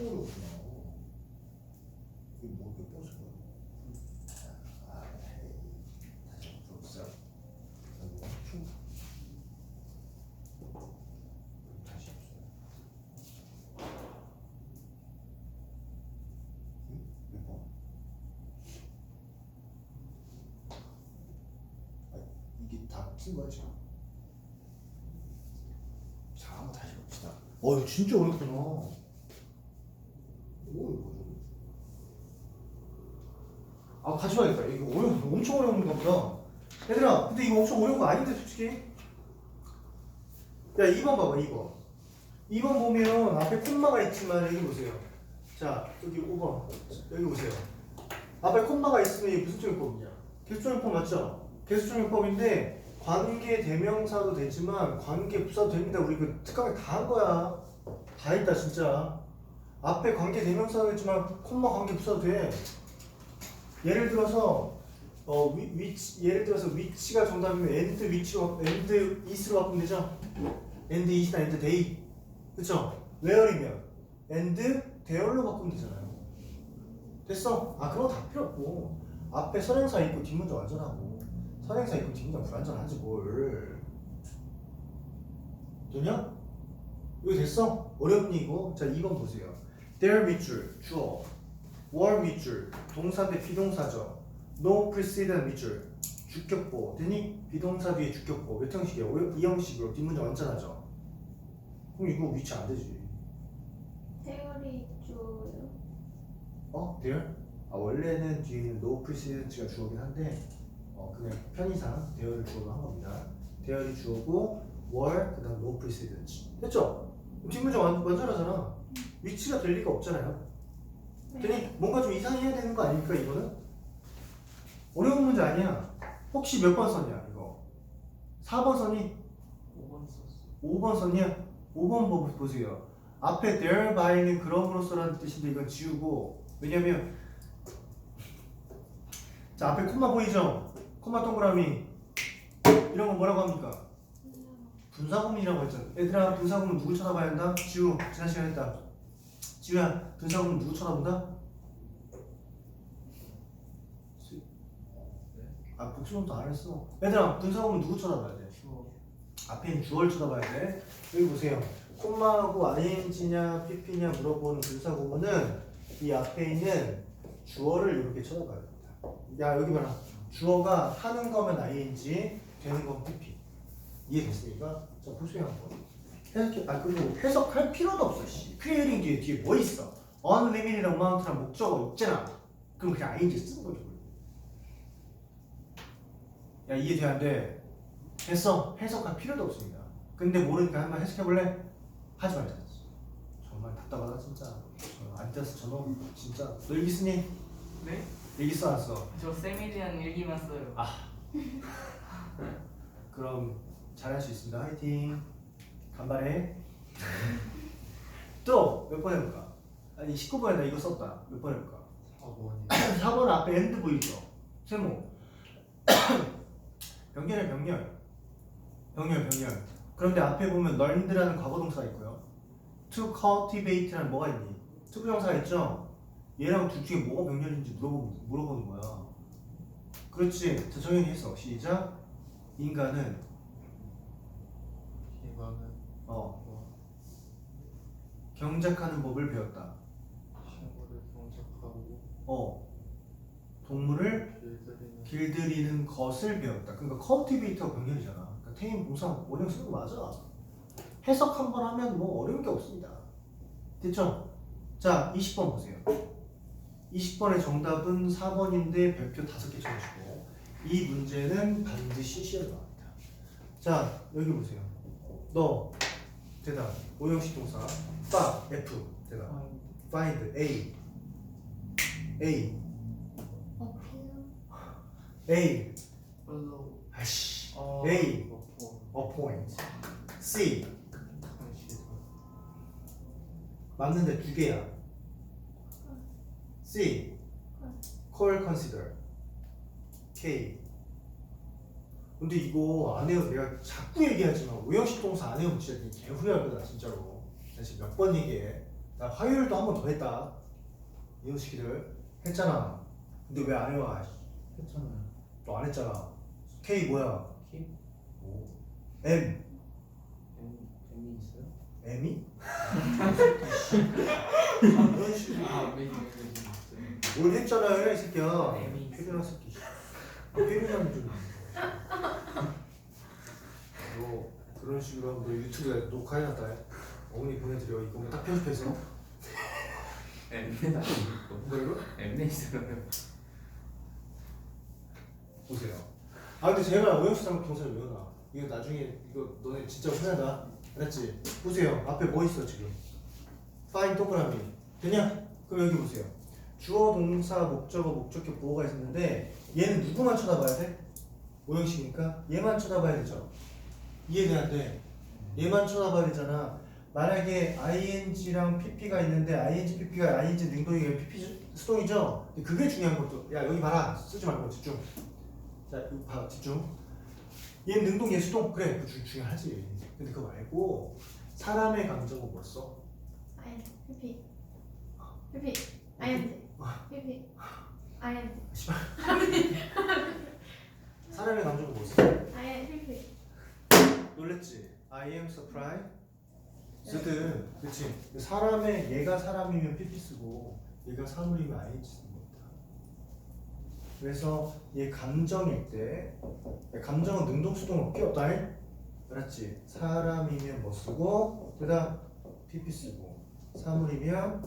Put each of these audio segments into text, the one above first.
어렵구나. 이게 뭐몇 번씩 거야? 아, 에이. 다시 풀어보세요. 이거 엄청 다시 없어요. 응? 몇 번? 아, 이게 다쓴 거야 지금? 자, 한번 다시 봅시다. 어, 이거 진짜 어렵구나. 오, 이거. 아, 같이 봐야겠다. 이거 어려운, 엄청 어려운 거 보다. 얘들아, 근데 이거 엄청 어려운 거 아닌데, 솔직히? 야, 2번 봐봐, 2번. 2번 보면 앞에 콤마가 있지만, 여기 보세요. 자, 여기 5번. 여기 보세요. 앞에 콤마가 있으면 이게 무슨 종용법이냐? 개수종용법 맞죠? 개수종용법인데, 관계 대명사도 되지만 관계 부사도 됩니다. 우리 그 특강에 다 한 거야. 다 했다 진짜. 앞에 관계 대명사도 있지만 콤마 관계 부사도 돼. 예를 들어서 어 위, 위치 예를 들어서 위치가 정답이면 and 위치로 and is로 바꾸면 되죠. and is나 and they 그쵸? where이면 and there로 바꾸면 되잖아요. 됐어? 아 그런 거 다 필요 없고 앞에 선행사 있고 뒷문장 완전하고 선행사 있고 뒷문장 불완전하지 뭘 되냐? 이거 됐어? 어렵니 이거? 자 2번 보세요 there 밑줄 주어 were 밑줄 동사인데 비동사죠 no precedent 밑줄 주격보 되니? 비동사 뒤에 주격보 몇 형식이야? 오- 이 형식으로 뒷문장 완전하죠 그럼 이거 위치 안 되지 테오리 줘요. 어? there? 아 원래는 뒤에는 no precedent가 주어긴 한데 어 그냥 편의상 대열을 주어로 한 겁니다. 대열이 주어고 were 그다음 no precedent 됐죠? 뒷문장 완, 완전하잖아. 위치가 될 리가 없잖아요. 그랬더니 뭔가 좀 이상해야 되는 거 아닙니까 이거는? 어려운 문제 아니야. 혹시 몇 번 선이야 이거? 4번 선이 5번 썼어. 5번 선이야? 5번 보, 보세요. 앞에 thereby,는 그럼으로써라는 뜻인데 이건 지우고 왜냐면 자 앞에 콤마 보이죠? 콤마 동그라미 이런 거 뭐라고 합니까? 분사구문이라고 했잖아. 얘들아 분사구문 누구 쳐다봐야 한다? 지우 지난 시간에 했다. 지우야 분사구문 누구 쳐다본다? 아 복수문도 안 했어. 얘들아 분사구문 누구 쳐다봐야 돼? 앞에 있는 주어를 쳐다봐야 돼. 여기 보세요. 콤마하고 ing냐 pp냐 물어보는 분사 구문은 이 앞에 있는 주어를 이렇게 쳐다봐야 됩니다. 야 여기 봐라. 주어가 하는 거면 ing, 되는 건 pp. 이해됐습니까? 자 보세요 한번. 해석해. 아 그리고 해석할 필요도 없어. 씨. creating 뒤에 뒤에 뭐 있어? unlimited amount란 목적어 있잖아. 그럼 그냥 ing 쓰는 거죠. 야 이해 돼 안 돼? 됐어. 해석할 필요도 없습니다. 근데 모르니까 한번 해석해볼래? 하지 말자. 정말 답답하다 진짜. 어, 안 떼서 저놈 진짜. 너 일기 쓰니? 네? 일기 써놨어. 저 쌤에 대한 일기만 써요. 그럼 잘할 수 있습니다. 화이팅. 간발해. 또몇 번 해볼까? 아니 19번에 나 이거 썼다. 몇 번 해볼까? 4번이. 4번 앞에 엔드 보이죠? 세모. 병렬의 병렬. 병렬 병렬. 그런데 앞에 보면 learned라는 과거동사가 있고요. to cultivate라는 뭐가 있니? 투부정사가 있죠? 얘랑 둘 중에 뭐가 병렬인지 물어보, 물어보는 거야. 그렇지. 자, 정연이 했어. 시작. 인간은 희망은 어, 뭐 경작하는 법을 배웠다. 친구를 경작하고 어, 동물을 길들이는 것을 배웠다. 그러니까 cultivate가 병렬이잖아. 그러니까 태임 동사 원형 쓰는 거 맞아. 해석 한 번 하면 뭐 어려운 게 없습니다. 됐죠? 자, 20번 보세요. 20번의 정답은 4번인데 별표 5개 쳐주시고 이 문제는 반드시 시험에 나옵니다. 자, 여기 보세요. 너 대답 오형식 동사 빠 F 대답 find A A? A 팔로우 아씨 어 A. 먹고 appoint C. 맞는데 두 개야. C. Call consider. K. 근데 이거 안 해요. 내가 자꾸 얘기하지만 오형식 동사 안 해요 진짜 개 후회할 거다 진짜로. 나 지금 몇 번 얘기해. 나나 화요일도 한 번 더 했다. 이 녀석들 했잖아. 근데 왜 안 해와? 했잖아요. 너 안 했잖아. K 뭐야? K? 오. M. M M이 있어요? M이? 이런 식으로 아 있어요. 뭘 했잖아요, 이 새끼야. M이. 페르나 새끼. 아, 페르나는 좀. 너 그런 식으로 하면 너 유튜브에 녹화해놨다. 해. 어머니 보내드려. 이거 딱 편집해서. M이 아니고 뭐라고? M이 있어요. 보세요. 아 근데 제가 오형수상 동사를 외워놔. 이거 나중에 이거 너네 진짜 혼나다. 알았지? 보세요. 앞에 뭐 있어 지금? 파인 동그라미. 되냐? 그럼 여기 보세요. 주어, 동사, 목적어, 목적격, 보어가 있었는데 얘는 누구만 쳐다봐야 돼? 오형식이니까 얘만 쳐다봐야 되죠. 이해되는데 얘만 쳐다봐야 되잖아. 만약에 ing랑 pp가 있는데 ing, pp가 ing 능동이가 pp 수동이죠. 그게 중요한 것도. 야 여기 봐라. 쓰지 말고 집중. 자, 이거 봐, 집중. 얘는 능동, 얘 수동. 그래, 그 중, 중요하지. 근데 그거 말고 사람의 감정은 뭐였어? 아이 피피 피피 아이언지 피피 아이언지 사람의 감정은 뭐였어? 아이언 피피 놀랬지? I am surprised. 든 그치? 사람의 얘가 사람이면 pp 쓰고 얘가 사물이면 ing 쓰는. 그래서 얘 감정일 때 감정은 능동 수동 없기 없다. 알았지? 사람이면 뭐 쓰고 대답 pp 쓰고 사물이면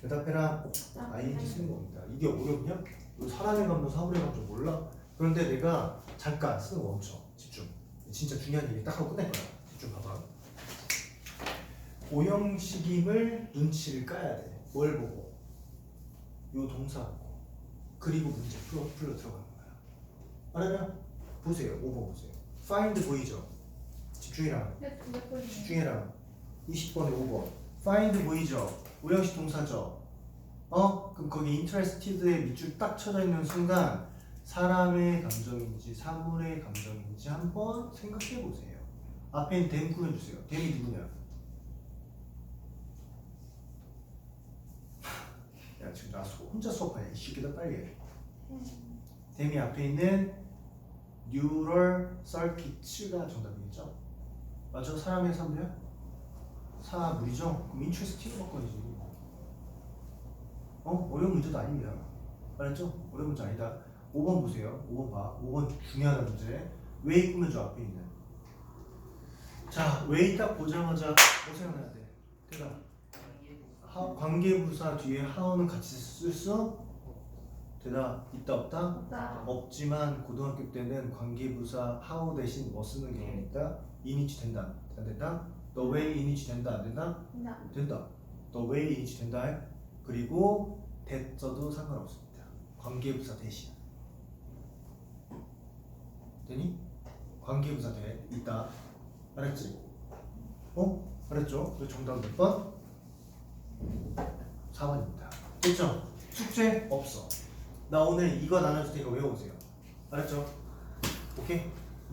대답해라 ing 쓰는 겁니다. 이게 어렵냐? 너 사람의 감정, 사물의 감정 몰라? 그런데 내가 잠깐 쓰는 거 멈춰. 집중. 진짜 중요한 얘기 딱 하고 끝낼 거야. 집중 봐봐. 오형식임을 눈치를 까야 돼. 뭘 보고? 요 동사. 그리고 문제 풀어 풀러 들어가는 거야. 알아요? 보세요. 5번 보세요. find 보이죠? 집중해라. 몇 번이에요? 집중해라. 20번에 5번. find 보이죠? 오형식 동사죠. 어? 그럼 거기 interested의 밑줄 딱 쳐져 있는 순간 사람의 감정인지 사물의 감정인지 한번 생각해 보세요. 앞에 있는 댐 꾸며주세요. 댐이 누구냐? 야 지금 나 수- 혼자 수업하냐? 이 새끼들 빨리 해. 댐이 앞에 있는 뉴럴 서킷가 정답이겠죠? 맞죠? 사람의 사물이야? 사물이죠? 그럼 인트레스팅을 바꿔야지 어? 어려운 문제도 아닙니다 알았죠? 어려운 문제 아니다 5번 보세요 5번 봐 5번 중요한 문제 왜 꾸며줘 앞에 있는 자, 왜딱 보자마자 뭐 생각나야 돼? 대답 하, 관계부사 뒤에 하우는 같이 쓸 수? 대답 있다 없다? 없다 없지만 고등학교 때는 관계부사 how 대신 뭐 쓰는 경우가 있다. 이니치 된다. 안 된다? the way 이니치 된다. 안 된다? 된다 된다. the way 이니치 된다. 그리고 that 써도 상관없습니다. 관계부사 대신. 되니? 관계부사 대 있다. 알았지? 어? 알았죠? 그 정답 몇 번? 4번입니다. 됐죠? 숙제 없어. 나 오늘 이거 나눠줄 테니까 외워보세요. 알았죠? 오케이?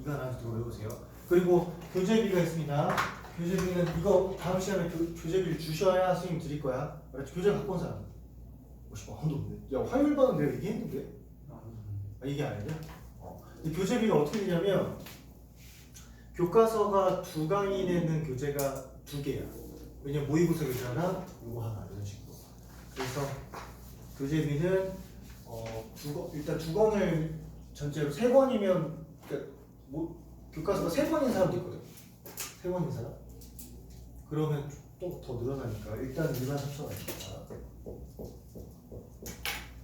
이거 나눠줄 테니까 외우세요. 그리고 교재비가 있습니다. 교재비는 이거 다음 시간에 교, 교재비를 주셔야 선생님 드릴 거야. 알았죠? 교재 갖고 온 사람. 50원 한도 없네. 야 화요일 반은 내가 얘기했는데? 아, 이게 아니냐? 어. 근데 교재비가 어떻게 되냐면 교과서가 두 강의 내는 교재가 두 개야. 왜냐면 모의고사 교재 하나, 요거 하나 이런 식으로. 그래서 교재비는 어, 두 권, 일단 두 권을 전체로 세 권이면 그러니까 뭐 교과서가 세 권인 사람도 있거든. 세 권인 사람. 그러면 또 더 늘어나니까 일단 일반 합쳐가 있다.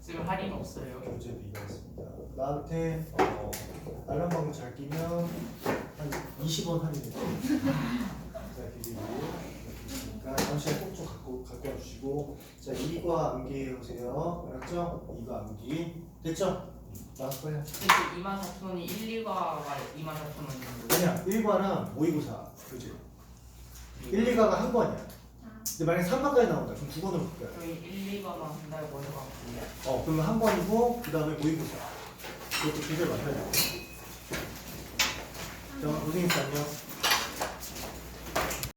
지금 할인 없어요. 교재비가 있습니다. 나한테 어, 알람 방금 잘 끼면 한 20원 할인해. 자, 교재비. 그러니까 잠시만 꼭좀 갖고 갖고 와주시고 자 이과 암기 해보세요. 알았죠? 이과 암기 됐죠? 나왔을 거야. 근데 24,000원이 1, 2과가 24,000원인데 아니야 1과랑 모의고사 교재 1, 2과가 한 권이야. 아 근데 만약에 3과까지 나온다. 그럼 두 권으로 바뀌어요. 저희 1, 2과만 한다고 해갖고 어 그러면 한 번이고 그 다음에 모의고사. 그것도 교재 맡아야 돼. 자 고생했어 안녕.